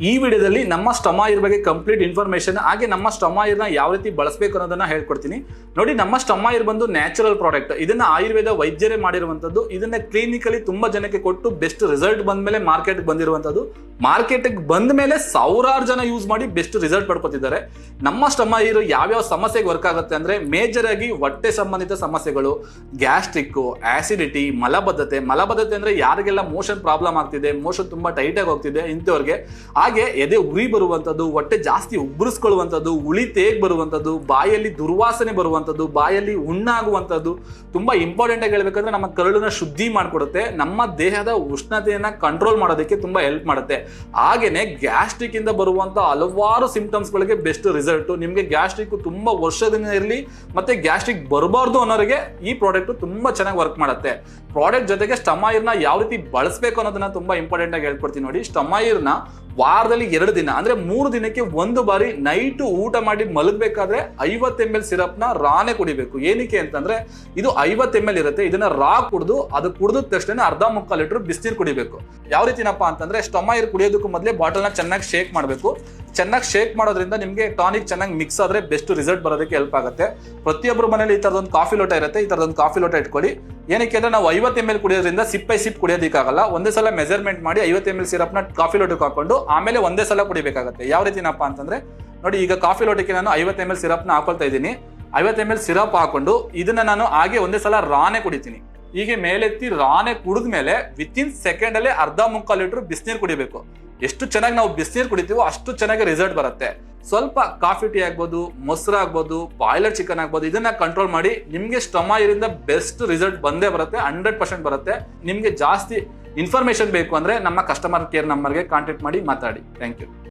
ಈ ವಿಡಿಯೋದಲ್ಲಿ ನಮ್ಮ ಸ್ಟಮಾಯಿರ್ ಬಗ್ಗೆ ಕಂಪ್ಲೀಟ್ ಇನ್ಫಾರ್ಮೇಶನ್ ಹಾಗೆ ನಮ್ಮ ಸ್ಟಮಾಯಿರ್ನ ಯಾವ ರೀತಿ ಬಳಸಬೇಕು ಅನ್ನೋದನ್ನ ಹೇಳ್ಕೊಡ್ತೀನಿ. ನೋಡಿ, ನಮ್ಮ ಸ್ಟಮಾಯಿರ್ ಬಂದು ನ್ಯಾಚುರಲ್ ಪ್ರಾಡಕ್ಟ್ ಇದನ್ನ ಆಯುರ್ವೇದ ವೈದ್ಯರೇ ಮಾಡಿರುವಂತದ್ದು ಇದನ್ನ ಕ್ಲಿನಿಕಲಿ ತುಂಬಾ ಜನಕ್ಕೆ ಕೊಟ್ಟು ಬೆಸ್ಟ್ ರಿಸಲ್ಟ್ ಬಂದ್ಮೇಲೆ ಮಾರ್ಕೆಟ್ ಬಂದಿರುವಂತದ್ದು ಮಾರ್ಕೆಟ್ ಬಂದ ಮೇಲೆ ಸಾವಿರಾರು ಜನ ಯೂಸ್ ಮಾಡಿ ಬೆಸ್ಟ್ ರಿಸಲ್ಟ್ ಪಡ್ಕೊತಿದ್ದಾರೆ. ನಮ್ಮ ಸ್ಟಮಾಯಿರ್ ಯಾವ್ಯಾವ ಸಮಸ್ಯೆಗೆ ವರ್ಕ್ ಆಗುತ್ತೆ ಅಂದ್ರೆ ಮೇಜರ್ ಆಗಿ ಹೊಟ್ಟೆ ಸಂಬಂಧಿತ ಸಮಸ್ಯೆಗಳು ಗ್ಯಾಸ್ಟ್ರಿಕ್ ಆಸಿಡಿಟಿ ಮಲಬದ್ಧತೆ. ಮಲಬದ್ಧತೆ ಅಂದ್ರೆ ಯಾರಿಗೆಲ್ಲ ಮೋಷನ್ ಪ್ರಾಬ್ಲಮ್ ಆಗ್ತಿದೆ ಮೋಷನ್ ತುಂಬಾ ಟೈಟ್ ಆಗಿ ಹೋಗ್ತಿದೆ ಇಂಥವ್ರಿಗೆ. ಹಾಗೆ ಎದೆ ಉರಿ ಬರುವಂಥದ್ದು ಹೊಟ್ಟೆ ಜಾಸ್ತಿ ಉಬ್ಬರಿಸ್ಕೊಳ್ಳುವಂಥದ್ದು ಉಳಿ ತೇಗ್ ಬರುವಂಥದ್ದು ಬಾಯಲ್ಲಿ ದುರ್ವಾಸನೆ ಬರುವಂಥದ್ದು ಬಾಯಲ್ಲಿ ಉಣ್ಣಾಗುವಂಥದ್ದು ತುಂಬಾ ಇಂಪಾರ್ಟೆಂಟ್ ಆಗಿ ಹೇಳ್ಬೇಕಂದ್ರೆ ನಮ್ಮ ಕರುಳನ್ನ ಶುದ್ಧಿ ಮಾಡಿಕೊಡುತ್ತೆ. ನಮ್ಮ ದೇಹದ ಉಷ್ಣತೆಯನ್ನು ಕಂಟ್ರೋಲ್ ಮಾಡೋದಕ್ಕೆ ತುಂಬಾ ಹೆಲ್ಪ್ ಮಾಡುತ್ತೆ. ಹಾಗೇನೆ ಗ್ಯಾಸ್ಟ್ರಿಕ್ ಇಂದ ಬರುವಂತ ಹಲವಾರು ಸಿಂಪ್ಟಮ್ಸ್ಗಳಿಗೆ ಬೆಸ್ಟ್ ರಿಸಲ್ಟ್ ನಿಮಗೆ ಗ್ಯಾಸ್ಟ್ರಿಕ್ ತುಂಬಾ ವರ್ಷದಿಂದ ಇರಲಿ, ಮತ್ತೆ ಗ್ಯಾಸ್ಟ್ರಿಕ್ ಬರಬಾರ್ದು ಅನ್ನೋರಿಗೆ ಈ ಪ್ರಾಡಕ್ಟ್ ತುಂಬಾ ಚೆನ್ನಾಗಿ ವರ್ಕ್ ಮಾಡುತ್ತೆ. ಪ್ರಾಡಕ್ಟ್ ಜೊತೆಗೆ ಸ್ಟಮಾಯಿರ್ನ ಯಾವ ರೀತಿ ಬಳಸಬೇಕು ಅನ್ನೋದನ್ನ ತುಂಬಾ ಇಂಪಾರ್ಟೆಂಟ್ ಆಗಿ ಹೇಳ್ಕೊಡ್ತೀನಿ ನೋಡಿ. ಸ್ಟಮಾಯಿರ್ನ ವಾರದಲ್ಲಿ ಎರಡು ದಿನ, ಅಂದ್ರೆ ಮೂರು ದಿನಕ್ಕೆ ಒಂದು ಬಾರಿ ನೈಟ್ ಊಟ ಮಾಡಿ ಮಲಗಬೇಕಾದ್ರೆ ಐವತ್ತು ಎಂ ಎಲ್ ಸಿರಪ್ನ ರಾನೇ ಕುಡಿಬೇಕು. ಏನಕ್ಕೆ ಅಂತಂದ್ರೆ ಇದು ಐವತ್ತು ಎಂ ಎಲ್ ಇರುತ್ತೆ, ಇದನ್ನ ರಾ ಕುಡಿದು ಅದು ಕುಡಿದ ತಕ್ಷಣ ಅರ್ಧ ಮುಕ್ಕಾಲ್ ಲೀಟರ್ ಬಿಸಿನೀರು ಕುಡಿಬೇಕು. ಯಾವ ರೀತಿನಪ್ಪ ಅಂತಂದ್ರೆ ಸ್ಟೊಮೈರ್ ಕುಡಿಯೋದಕ್ಕೂ ಮೊದಲೇ ಬಾಟಲ್ನ ಚೆನ್ನಾಗಿ ಶೇಕ್ ಮಾಡಬೇಕು. ಚೆನ್ನಾಗಿ ಶೇಕ್ ಮಾಡೋದ್ರಿಂದ ನಿಮಗೆ ಟಾನಿಕ್ ಚೆನ್ನಾಗಿ ಮಿಕ್ಸ್ ಆದರೆ ಬೆಸ್ಟ್ ರಿಸಲ್ಟ್ ಬರೋದಕ್ಕೆ ಹೆಲ್ಪ್ ಆಗುತ್ತೆ. ಪ್ರತಿಯೊಬ್ಬರ ಮನೇಲಿ ಈ ಥರದೊಂದು ಕಾಫಿ ಲೋಟ ಇರುತ್ತೆ, ಈ ಥರದೊಂದು ಕಾಫಿ ಲೋಟ ಇಟ್ಕೊಳ್ಳಿ. ಏನಕ್ಕೆ ಅಂದರೆ ನಾವು ಐವತ್ತು ಎಂ ಎಲ್ ಕುಡಿಯೋದ್ರಿಂದ ಸಿಪ್ ಬೈ ಸಿಪ್ ಕುಡಿಯೋದಕ್ಕಾಗಲ್ಲ. ಒಂದೇ ಸಲ ಮೆಜರ್ಮೆಂಟ್ ಮಾಡಿ ಐವತ್ತು ಎಂ ಎಲ್ ಸಿರಪ್ನ ಕಾಫಿ ಲೋಟಕ್ಕೆ ಹಾಕೊಂಡು ಆಮೇಲೆ ಒಂದೇ ಸಲ ಕುಡಿಬೇಕಾಗುತ್ತೆ. ಯಾವ ರೀತಿನಪ್ಪ ಅಂತಂದರೆ, ನೋಡಿ ಈಗ ಕಾಫಿ ಲೋಟಕ್ಕೆ ನಾನು ಐವತ್ತು ಎಂ ಎಲ್ ಸಿರಪ್ನ ಹಾಕೊಳ್ತಾ ಇದ್ದೀನಿ. ಐವತ್ತು ಎಂ ಎಲ್ ಸಿರಪ್ ಹಾಕೊಂಡು ಇದನ್ನು ನಾನು ಹಾಗೆ ಒಂದೇ ಸಲ ರಾನೇ ಕುಡಿತೀನಿ. ಹೀಗೆ ಮೇಲೆತ್ತಿ ರಾನೆ ಕುಡಿದ್ಮೇಲೆ ವಿತಿನ್ ಸೆಕೆಂಡಲ್ಲೇ ಅರ್ಧ ಮುಕ್ಕಾಲು ಲೀಟ್ರ್ ಬಿಸಿನೀರು ಕುಡಿಬೇಕು. ಎಷ್ಟು ಚೆನ್ನಾಗಿ ನಾವು ಬಿಸಿನೀರು ಕುಡಿತೀವೋ ಅಷ್ಟು ಚೆನ್ನಾಗಿ ರಿಸಲ್ಟ್ ಬರುತ್ತೆ. ಸ್ವಲ್ಪ ಕಾಫಿ ಟೀ ಆಗ್ಬೋದು, ಮೊಸರು ಆಗ್ಬೋದು ಬಾಯ್ಲರ್ ಚಿಕನ್ ಆಗ್ಬೋದು, ಇದನ್ನ ಕಂಟ್ರೋಲ್ ಮಾಡಿ ನಿಮಗೆ ಸ್ಟಮಾಯಿರಿಂದ ಬೆಸ್ಟ್ ರಿಸಲ್ಟ್ ಬಂದೇ ಬರುತ್ತೆ ಹಂಡ್ರೆಡ್ ಪರ್ಸೆಂಟ್ ಬರುತ್ತೆ. ನಿಮಗೆ ಜಾಸ್ತಿ ಇನ್ಫಾರ್ಮೇಶನ್ ಬೇಕು ಅಂದ್ರೆ ನಮ್ಮ ಕಸ್ಟಮರ್ ಕೇರ್ ನಂಬರ್ಗೆ ಕಾಂಟ್ಯಾಕ್ಟ್ ಮಾಡಿ ಮಾತಾಡಿ. Thank you